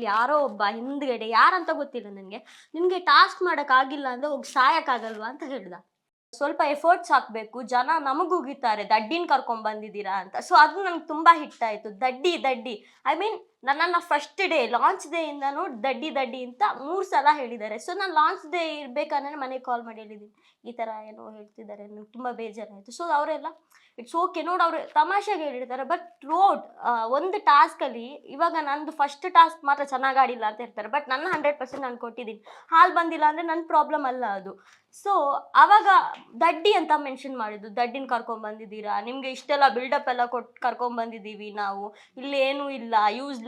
ಅಲ್ಲಿ ಯಾರೋ ಒಬ್ಬ ಹಿಂದ್ಗಡೆ ಯಾರಂತ ಗೊತ್ತಿಲ್ಲ ನನಗೆ. ನಿಮಗೆ ಟಾಸ್ಕ್ ಮಾಡೋಕ್ಕಾಗಿಲ್ಲ ಅಂದರೆ ಹೋಗಿ ಸಾಯಕ್ಕಾಗಲ್ವಾ ಅಂತ ಹೇಳ್ದ. ಸ್ವಲ್ಪ ಎಫರ್ಟ್ಸ್ ಹಾಕಬೇಕು, ಜನ ನಮಗೂಗಿತ್ತಾರೆ ದಡ್ಡಿನ ಕರ್ಕೊಂಡ್ ಬಂದಿದ್ದೀರಾ ಅಂತ. ಸೊ ಅದು ನಂಗೆ ತುಂಬಾ ಹಿಟ್ ಆಯ್ತು. ದಡ್ಡಿ ದಡ್ಡಿ. ಐ ಮೀನ್ ನನ್ನನ್ನು ಫಸ್ಟ್ ಡೇ ಲಾಂಚ್ ಡೇ ಇಂದನೂ ದಡ್ಡಿ ದಡ್ಡಿ ಅಂತ ಮೂರು ಸಲ ಹೇಳಿದ್ದಾರೆ. ಸೊ ನಾನು ಲಾಂಚ್ ಡೇ ಇರಬೇಕಂದ್ರೆ ಮನೆಗೆ ಕಾಲ್ ಮಾಡಿ ಹೇಳಿದ್ದೀನಿ ಈ ಥರ ಏನೋ ಹೇಳ್ತಿದ್ದಾರೆ ನನಗೆ ತುಂಬ ಬೇಜಾರಾಯಿತು. ಸೊ ಅವರೆಲ್ಲ ಇಟ್ಸ್ ಓಕೆ ನೋಡಿ ಅವರು ತಮಾಷೆಗೆ ಹೇಳಿರ್ತಾರೆ ಬಟ್ ರೋಡ್ ಒಂದು ಟಾಸ್ಕಲ್ಲಿ ಇವಾಗ ನಂದು ಫಸ್ಟ್ ಟಾಸ್ಕ್ ಮಾತ್ರ ಚೆನ್ನಾಗಿ ಆಡಿಲ್ಲ ಅಂತ ಹೇಳ್ತಾರೆ. ಬಟ್ ನನ್ನ ಹಂಡ್ರೆಡ್ ಪರ್ಸೆಂಟ್ ನಾನು ಕೊಟ್ಟಿದ್ದೀನಿ ಹಾಲು ಬಂದಿಲ್ಲ ಅಂದರೆ ನನ್ನ ಪ್ರಾಬ್ಲಮ್ ಅಲ್ಲ ಅದು. ಸೊ ಅವಾಗ ದಡ್ಡಿ ಅಂತ ಮೆನ್ಷನ್ ಮಾಡಿದ್ದು. ದಡ್ಡಿನ ಕರ್ಕೊಂಡ್ಬಂದಿದ್ದೀರಾ ಬಂದಿದ್ದೀರಾ ನಿಮ್ಗೆ ಇಷ್ಟೆಲ್ಲ ಬಿಲ್ಡಪ್ ಎಲ್ಲ ಕೊಟ್ಟು ಕರ್ಕೊಂಡ್ಬಂದಿದ್ದೀವಿ ನಾವು. ಇಲ್ಲಿ ಏನೂ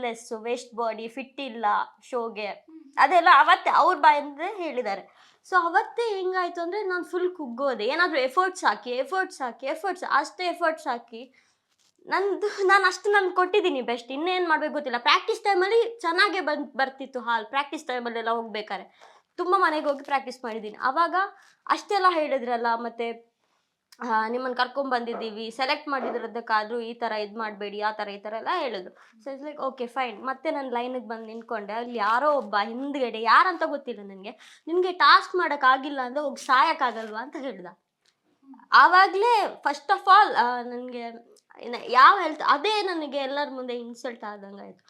ಯೂಸ್ಲೆಸ್ ವೇಸ್ಟ್ ಬಾಡಿ ಫಿಟ್ ಇಲ್ಲ ಶೋಗೆ ಅದೆಲ್ಲ ಅವತ್ತೇ ಅವ್ರ ಬಾಯಿಂದ ಹೇಳಿದ್ದಾರೆ. ಸೊ ಅವತ್ತೇ ಹೆಂಗಾಯ್ತು ಅಂದರೆ ನಾನು ಫುಲ್ ಕುಗ್ಗೋದೆ. ಏನಾದರೂ ಎಫರ್ಟ್ಸ್ ಹಾಕಿ ಎಫರ್ಟ್ಸ್ ಹಾಕಿ ಎಫರ್ಟ್ಸ್ ಅಷ್ಟೇ ಎಫರ್ಟ್ಸ್ ಹಾಕಿ. ನಂದು ನಾನು ಅಷ್ಟು ನಾನು ಕೊಟ್ಟಿದ್ದೀನಿ ಬೆಸ್ಟ್ ಇನ್ನೇನು ಮಾಡ್ಬೇಕು ಗೊತ್ತಿಲ್ಲ. ಪ್ರಾಕ್ಟೀಸ್ ಟೈಮಲ್ಲಿ ಚೆನ್ನಾಗೆ ಬಂದು ಬರ್ತಿತ್ತು ಹಾಲ್. ಪ್ರಾಕ್ಟೀಸ್ ಟೈಮಲ್ಲೆಲ್ಲ ಹೋಗ್ಬೇಕಾರೆ. ತುಂಬ ಮನೆಗೆ ಹೋಗಿ ಪ್ರಾಕ್ಟೀಸ್ ಮಾಡಿದ್ದೀನಿ ಅವಾಗ ಅಷ್ಟೆಲ್ಲ ಹೇಳಿದ್ರಲ್ಲ ಮತ್ತೆ ನಿಮ್ಮನ್ನು ಕರ್ಕೊಂಡ್ ಬಂದಿದ್ದೀವಿ ಸೆಲೆಕ್ಟ್ ಮಾಡಿದ್ರದಕ್ಕಾದ್ರೂ ಈ ಥರ ಇದು ಮಾಡಬೇಡಿ, ಆ ಥರ ಈ ಥರ ಎಲ್ಲ ಹೇಳಿದ್ರು so it's like okay fine ಮತ್ತೆ ನಾನು ಲೈನಿಗೆ ಬಂದು ನಿಂತ್ಕೊಂಡೆ. ಅಲ್ಲಿ ಯಾರೋ ಒಬ್ಬ ಹಿಂದ್ಗಡೆ, ಯಾರಂತ ಗೊತ್ತಿಲ್ಲ ನನಗೆ ನಿಮಗೆ ಟಾಸ್ಕ್ ಮಾಡೋಕ್ಕಾಗಿಲ್ಲ ಅಂದರೆ ಹೋಗಿ ಸಾಯಕ್ಕಾಗಲ್ವಾ ಅಂತ ಹೇಳ್ದ. ಆವಾಗಲೇ ಫಸ್ಟ್ ಆಫ್ ಆಲ್ ನನಗೆ ಯಾವ ಹೆಲ್ತ್ ಅದೇ ನನಗೆ ಎಲ್ಲರ ಮುಂದೆ ಇನ್ಸಲ್ಟ್ ಆದಂಗೆ ಆಯಿತು.